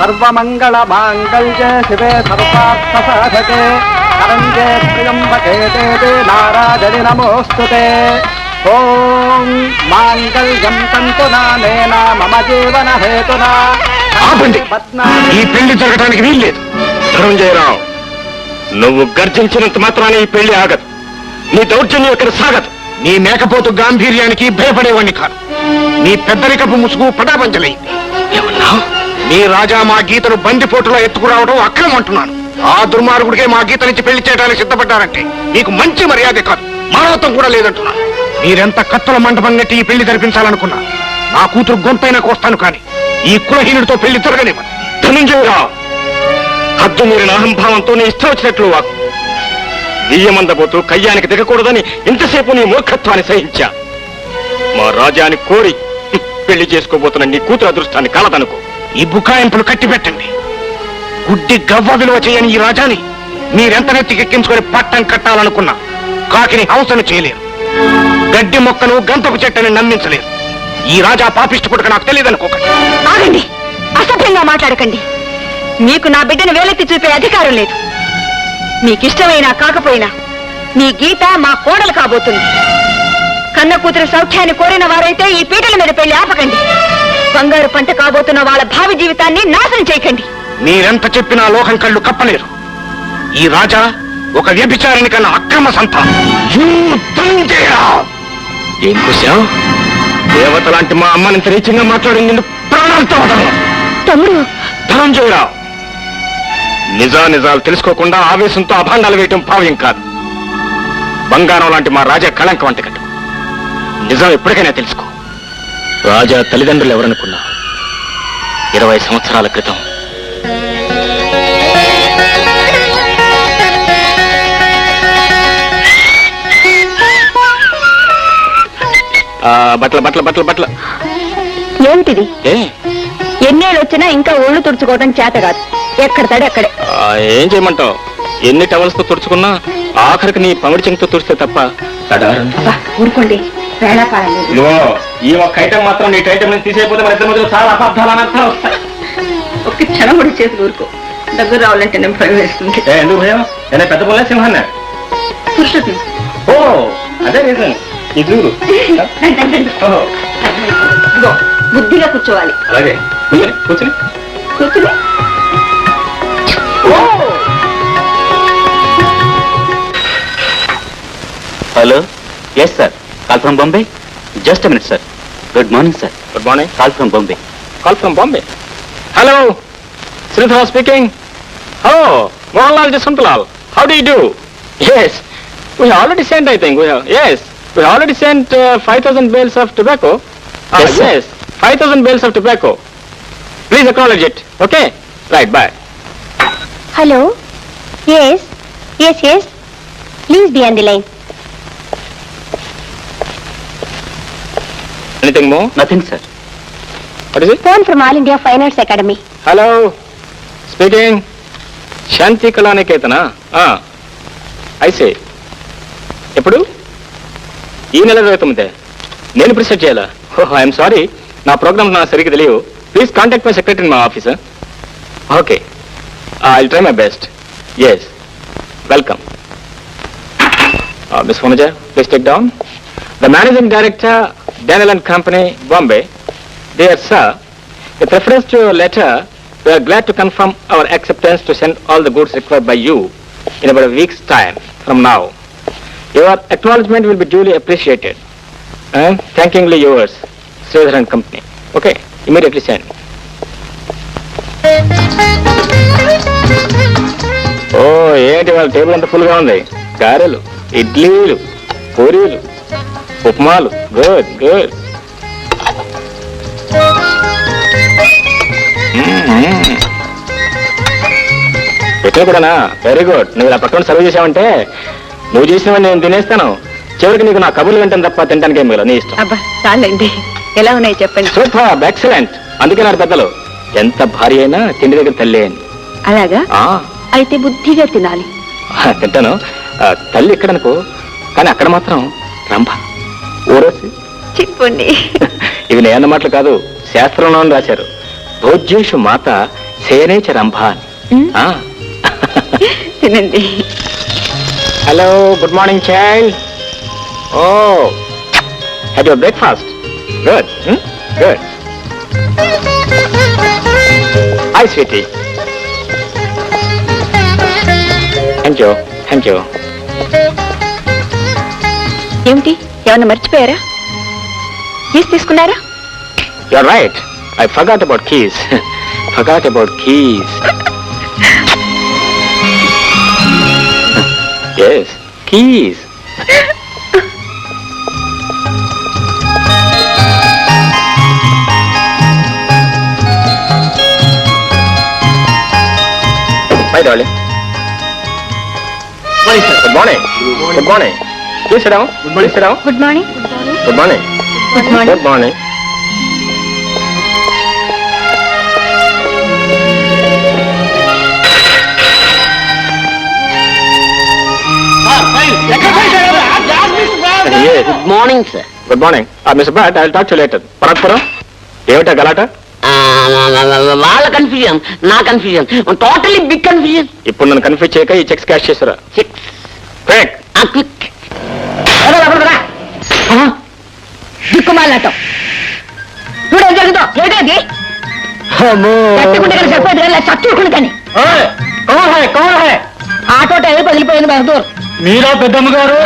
సర్వమంగళ మాంగళ్య శివే సర్వార్థ సాధకే కరంజే త్ర్యంబకే దేవే నారాజని నమోస్తుతే ఓం మాంగళ్యం తంతు నానేన మమ జీవన హేతునా. ఆపండి. ఈ పెళ్ళి జరగడానికి వీల్లేదు. ధనంజయరావు నువ్వు గర్జించినంత మాత్రాన ఈ పెళ్ళి ఆగదు. నీ దౌర్జన్యం ఇక్కడ సాగదు. నీ మేకపోతు గాంభీర్యానికి భయపడేవాణ్ణి కాదు. నీ పెద్దరికపు ముసుగు పటాపంచలైంది. ఏమన్నా నీ రాజా మా గీతను బందిపోటులో ఎత్తుకురావడం అక్రమం అంటున్నాను. ఆ దుర్మార్గుడికే మా గీతనిచ్చి పెళ్ళి చేయడానికి సిద్ధపడ్డారంటే నీకు మంచి మర్యాద కాదు. మానవత్వం కూడా లేదంటున్నాను మీరెంత కత్తుల మంటపం కట్టి ఈ పెళ్ళి జరిపించాలనుకున్నా? నా కూతురు గొంతైనా కోస్తాను కానీ ఈ కులహీనుడితో పెళ్ళి జరగనివ్వను. ధనంజయరావు హద్దు మీరిన అహంభావంతో నీ ఇష్టం వచ్చినట్లు వాకు. బియ్యమందబోతూ కయ్యానికి దిగకూడదని ఇంతసేపు నీ మూర్ఖత్వాన్ని సహించా. మా రాజాని కోరి పెళ్ళి చేసుకోబోతున్న నీ కూతురు అదృష్టాన్ని కలదనుకో. ఈ బుకాయింపులు కట్టిపెట్టండి. గుడ్డి గవ్వ విలువ చేయని ఈ రాజాని మీరెంత నెత్తికెక్కించుకొని పట్టం కట్టాలనుకున్నా కాకిని హంసను చేయలేరు. గడ్డి మొక్కను గంతపు చెట్టని నమ్మించలేరు. ఈ రాజా పాపిష్టి పుట్టుక నాకు తెలియదనుకోకండి. ఆగండి. అసభ్యంగా మాట్లాడకండి. మీకు నా బిడ్డను వేలెత్తి చూపే అధికారం లేదు. మీకిష్టమైనా కాకపోయినా మీ గీత మా కోడలు కాబోతుంది. కన్న కూతురు సౌఖ్యాన్ని కోరిన వారైతే ఈ పీటల మీద పెళ్ళి ఆపకండి. బంగారు పంట కాబోతున్న వాళ్ళ భావి జీవితాన్ని నాశనం చేయకండి. మీరెంత చెప్పినా లోకం కళ్ళు కప్పలేరు. ఈ రాజా ఒక వ్యభిచారిని కన్నా అక్రమ సంతానం. ఏం దేవత లాంటి మా అమ్మని ఇంత నీచంగా మాట్లాడి నిన్ను ప్రాణాలతో. తమ్ముడు! ధనంజయరావు నిజా నిజాలు తెలుసుకోకుండా ఆవేశంతో అభాండాలు వేయటం భావ్యం కాదు. బంగారం లాంటి మా రాజా కళంక వంట కట్టు నిజం ఎప్పటికైనా తెలుసుకో. రాజా తల్లిదండ్రులు ఎవరనుకున్నా? ఇరవై సంవత్సరాల క్రితం. ఆ, బట్టలు బట్టలు బట్టలు బట్టలు. ఏమిటిది? ఏ? ఎన్నేళ్ళు వచ్చినా ఇంకా ఒళ్ళు తుడుచుకోవడం చేత కాదు. ఎక్కడ తడి అక్కడే. ఆ, ఏం చేయమంటావు? ఎన్ని టవల్స్తో తుడుచుకున్నా ఆఖరికి నీ పమిడి చెంగుతో తుడిస్తే తప్ప ఊరుకోండి. ఈ ఒక్క ఐటమ్ మాత్రం నీ ఐటమ్ నుంచి తీసేయకపోతే మన ఇద్దరి మధ్యలో చాలా అబద్ధాలు అనర్థాలు వస్తాయి. ఒక్క క్షణం కూడా చేతులు ఊరుకో. దగ్గర రావాలంటే నేను భయం వేస్తుంది ఏ, ఎందుకు భయం? ఏనా పెద్ద పుల్ల సింహాన్న? పురుషుడు ఓ అదే రీజన్ ఇదిగో, బుద్ధిగా కూర్చోవాలి. అలాగే. కూర్చొని కూర్చొని. కూర్చుని. Hello? Yes sir Call from Bombay? Just a minute, sir. Good morning, sir. Good morning. Call from Bombay. Call from Bombay? Hello. Sridhar speaking. Hello. Mohanlal Jaswantlal. How do you do? Yes. We have already sent, I think. We have, yes. We have already sent uh, 5,000 bales of tobacco. Yes, ah, yes. 5,000 bales of tobacco. Please acknowledge it. Okay? Right, bye. Hello? Yes. Yes, yes. Please be on the line. Anything more nothing sir what is it phone from all India fine arts academy hello speaking Shanti కళానికేతనా ఐసే ఎప్పుడు? ఈ నెల ఇరవై తొమ్మిదే. నేను preset చేయాలా? Oh I'm sorry నా programme నా సరిగ్గా తెలియదు ప్లీజ్ కాంటాక్ట్ మై సెక్రటరీ మా office okay I try my best yes welcome miss ఫోనజా please take down The managing director, Daniel and Company, Bombay, dear sir, With reference to your letter, we are glad to confirm our acceptance to send all the goods required by you in about a week's time from now. Your acknowledgement will be duly appreciated. and thankingly yours, Sridhar and Company. Okay, immediately send. Oh ఏంటి వాళ్ళ table అంతా ఫుల్గా ఉంది గారెలు ఇడ్లీలు పూరీలు ఉప్మాలు. Good good పెట్టిన కూడానా? వెరీ గుడ్ నువ్వు ఇలా పక్కన సర్వ్ చేసావంటే నువ్వు చేసినవని నేను తినేస్తాను. చివరికి నీకు నా కబుర్లు వింటాను తప్ప తినడానికి ఏం మిగలదు నీ ఇష్టం. అబ్బా చాలండి. ఎలా ఉన్నాయి చెప్పండి? సూపర్ ఎక్సలెంట్ అందుకే నాడు పెద్దలు ఎంత భార్య అయినా తిండి దగ్గర తల్లి అని. అలాగా? ఆ, అయితే బుద్ధిగా తినాలి. తింటాను. తల్లి ఇక్కడనుకో కానీ అక్కడ మాత్రం రంభ. ఊరోసి. చెప్పండి. ఇవి నేను మాటలు కాదు శాస్త్రంలో రాశారు. భోజ్యేషు మాత సేనేచర్ రంభా అని. తినండి. Hello good morning child. Oh. Had your breakfast good good hi sweetie thank you thank you ఏమిటి? ఏమన్నా మర్చిపోయారా కీస్ తీసుకున్నారా you're right I forgot about keys forgot about keys yes keys Bye, darling. Good morning. Good morning. Good morning. Down. Please sit down. Good morning Good morning. Good morning Good morning. Yes. Good morning sir good morning mister brought I talk to later పరస్పరం ఏమిటా గలాట? వాళ్ళ confusion నా confusion totally big confusion ఇప్పుడు నన్ను confuse చేయక ఈ cheques cash చేసారా క్విక్ క్విక్ దిక్కుమాలటం చూడేం జరుగుతుందో? ఏమిటది ఎట్టుకుంటే కానీ సరిపోయింది కానీ. కానీ ఆటో టైర్ పగిలిపోయింది బహదూర్ మీరా పెద్దమ్మ గారు.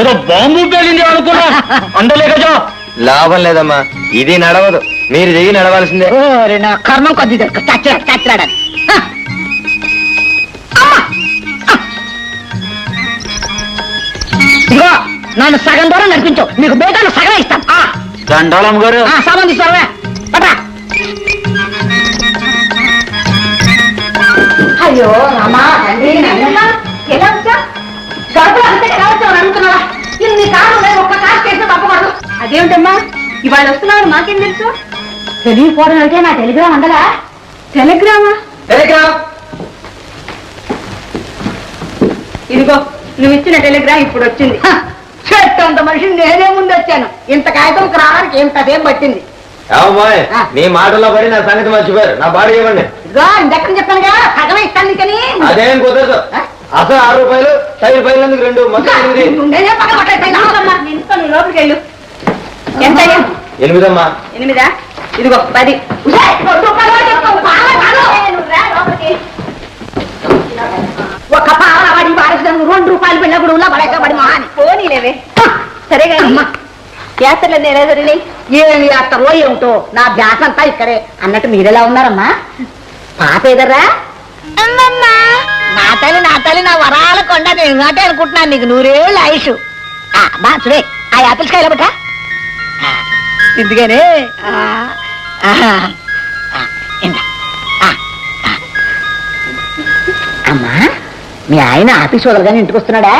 ఏదో బాంబు పేలింది అనుకున్నా. అండలే కదా. లాభం లేదమ్మా ఇది నడవదు. మీరు చెయ్యి నడవాల్సిందే. కర్మం కొద్ది దొరక. చచ్చిరాడు నన్ను సగం దూరం నడిపించు. నీకు బేటాను సగం ఇస్తాను ఆ! దండాలం గారు. ఆ, సామాన్ తీసుకోవే పట్టా అయ్యో రామా తండ్రి ఎలా వచ్చా గడపలు అంతే ఎలా వచ్చావు అనుకున్నావా? ఇన్ని కారు లేదు ఒక్క కారు చేసిన తప్పకూడదు అదేమిటమ్మా? ఇవాళ వస్తున్నావు మాకేం తెలుసు? తెలియకపోవడం అంటే నా టెలిగ్రామ్ అందలా? టెలిగ్రామా? ఇదిగో నువ్వు ఇచ్చిన టెలిగ్రామ్ ఇప్పుడు వచ్చింది. చెట్టు అంత మనిషిని నేనే ముందు వచ్చాను ఇంత కాగితం రావడానికి ఏం కథేం పట్టింది ఏమమ్మాయ్. నీ మాటల్లో పడి నా సంగతి మర్చిపోయారు నా బాడీ ఇవ్వండి ఇదిగో ఇందక్కడ చెప్పానుగా సగమే ఇస్తాను నీకని అదేం కుదరదు? అసలు ఆరు రూపాయలు ఐదు రూపాయలు ఎందుకు రెండు మొత్తం ఎనిమిది నేనే పక్కన కొట్టేస్తాను. నేను లోపలికి వెళ్ళు ఎంత అయ్యా? ఎనిమిదమ్మా ఎనిమిదా ఇదిగో పది ఉసేయ్, రెండు రూపాయలు కూడా చెప్తావు. పావలా కాదు. నువ్వు రా లోపలికి. ఒక పావలా వాడి వారసుదాన్ని రెండు రూపాయలు పిల్ల పోనీలేవే సరే కానీ యాత్రలు నేనే జరిగినాయి? ఏమి యాత్రలో ఏమిటో? నా ధ్యాస అంతా ఇక్కడే. అన్నట్టు మీరెలా ఉన్నారమ్మా? పాప ఏదర్రా నా తల్లి నా తల్లి నా వరాల కొండ నేను నాటే అనుకుంటున్నాను నీకు. నూరేళ్ళు ఆయుష్. బా చూడే. ఆ యాపిల్స్ కాయలు బట్ట ఎందుకనే ఆ, ఆహా. ఆ, ఇందా. ఆ, ఆ. అమ్మా మీ ఆయన ఆఫీస్ వదలగానే ఇంటికి వస్తున్నాడా?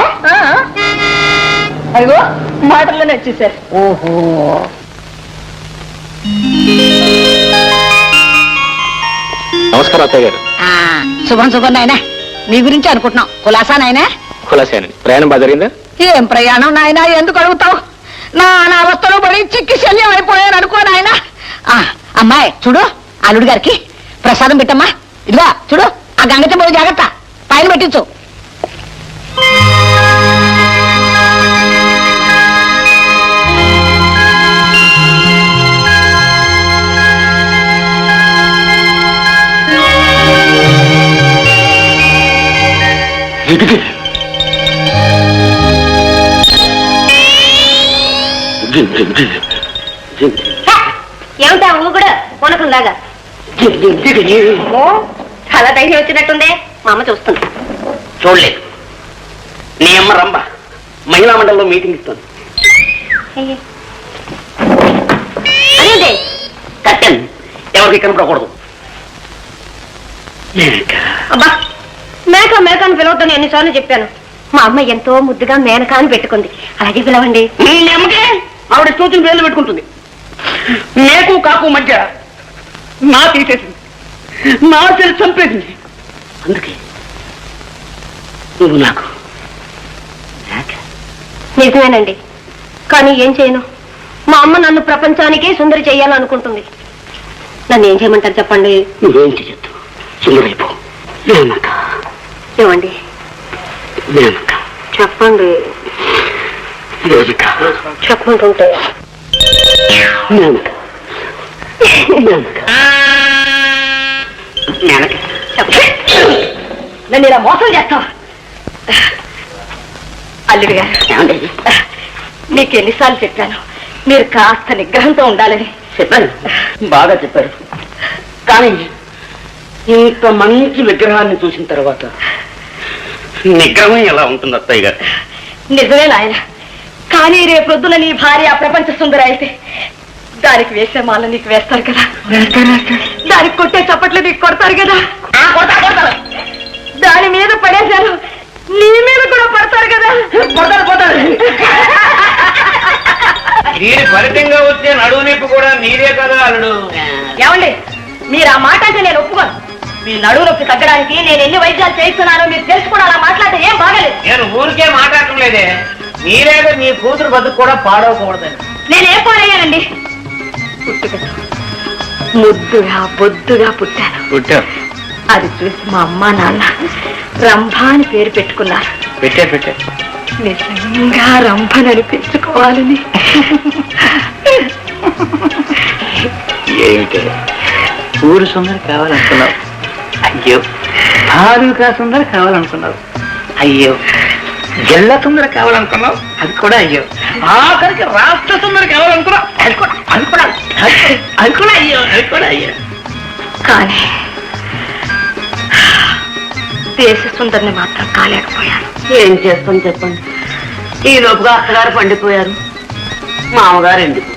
అదిగో మాటల్లోనే వచ్చేసారు ఓహో. నమస్కారం అత్తయ్య గారు. ఆ, శుభం శుభం నాయనా. నీ గురించి అనుకుంటున్నాం. కులాసా నాయనా? కులాసేనండి ప్రయాణం బాగా జరిగిందా? ఏం ప్రయాణం నాయనా? ఎందుకు అడుగుతావు? నా అనావస్థలో పడి చిక్కి శల్యం అయిపోయాను అనుకో నాయనా. ఆ, అమ్మాయి చూడు అల్లుడు గారికి ప్రసాదం పెట్టమ్మా. ఇదిగా చూడు ఆ గంగటి పోయి జాగ్రత్త. పైన పెట్టించు. ఏమిటా కూడా కొనకుందాగా చాలా ధైర్యం వచ్చినట్టుందే. మా అమ్మ చూస్తుంది. చూడలేదు. నీ అమ్మ రంభ. మహిళా మండలిలో మీటింగ్ ఇస్తుంది అదేంటి? కట్టెన్ ఎవరికి కనపడకూడదు. అబ్బా మేక మేక అని పిలవద్దని ఎన్నిసార్లు చెప్పాను. మా అమ్మ ఎంతో ముద్దుగా మేనక అని పెట్టుకుంది. అలాగే పిలవండి. నీ అమ్మకే? ఆవిడ సూచన వేలు పెట్టుకుంటుంది. మేకు కాకు మధ్య నా తీసేసింది. నా చెల్లి చంపేసింది. అందుకే నువ్వు నాకు. నిజమేనండి. కానీ ఏం చేయను? మా అమ్మ నన్ను ప్రపంచానికే సుందరి చెయ్యాలనుకుంటుంది నన్ను ఏం చేయమంటారు చెప్పండి? నువ్వేం చేయొద్దు. సుందరైపో ఏమండి? చెప్పండి. మేనక మేనక మేనక నన్ను ఇలా మోసం చేస్తావా అల్లుడు గారు మీకు ఎన్నిసార్లు చెప్పాను. మీరు కాస్త నిగ్రహంతో ఉండాలని. చెప్పాను. బాగా చెప్పారు. కానీ ఇంత మంచి విగ్రహాన్ని చూసిన తర్వాత నిగ్రహం ఎలా ఉంటుంది అత్తయ్య గారు? నిజమే నాయన. కానీ రేపొద్దున నీ భార్య ప్రపంచ సుందర అయితే దానికి వేసే మాల నీకు వేస్తారు కదా. దానికి కొట్టే చప్పట్లు నీకు కొడతారు కదా. దాని మీద పడేశారు నీ మీద కూడా పడతారు కదా. పోతారు పోతారు దీని ఫలితంగా వచ్చే నడువు నొప్పి కూడా నీదే కదా అల్లుడు. ఏమండి మీరు ఆ మాట అంటే నేను ఒప్పుకోను. మీ నడువు నొప్పి తగ్గడానికి నేను ఎన్ని వైద్యాలు చేయిస్తున్నానో మీరు తెలుసుకుని అలా మాట్లాడితే ఏం బాగలేదు. నేను ఊరికే మాట్లాడటం లేదే. నీరేగా నీ కూతురు బతుకు కూడా పాడవకూడదని. నేనేం పాడయ్యానండి? ముద్దుగా బొద్దుగా పుట్టాను. పుట్టావు అది చూసి మా అమ్మ నాన్న రంభ అని పేరు పెట్టుకున్నారు. పెట్టే పెట్టే. నిజంగా రంభని అనిపించుకోవాలని. ఏమిటి? ఊరు సుందరి కావాలనుకున్నావు. అయ్యో. తాలూకా సుందరి కావాలనుకున్నావు. అయ్యో. జిల్లా సుందరి కావాలనుకున్నావు? అది కూడా అయ్యో. ఆఖరికి రాష్ట్ర సుందరి కావాలనుకున్నావు? అది కూడా అది కూడా అది కూడా- అయ్యో అది కూడా అయ్యో. కానీ దేశ సుందరిని మాత్రం కాలేకపోయాను. ఏం చేస్తాం చెప్పండి? ఈ లోపుగా అత్తగారు పండిపోయారు. మామగారు ఎందుకు?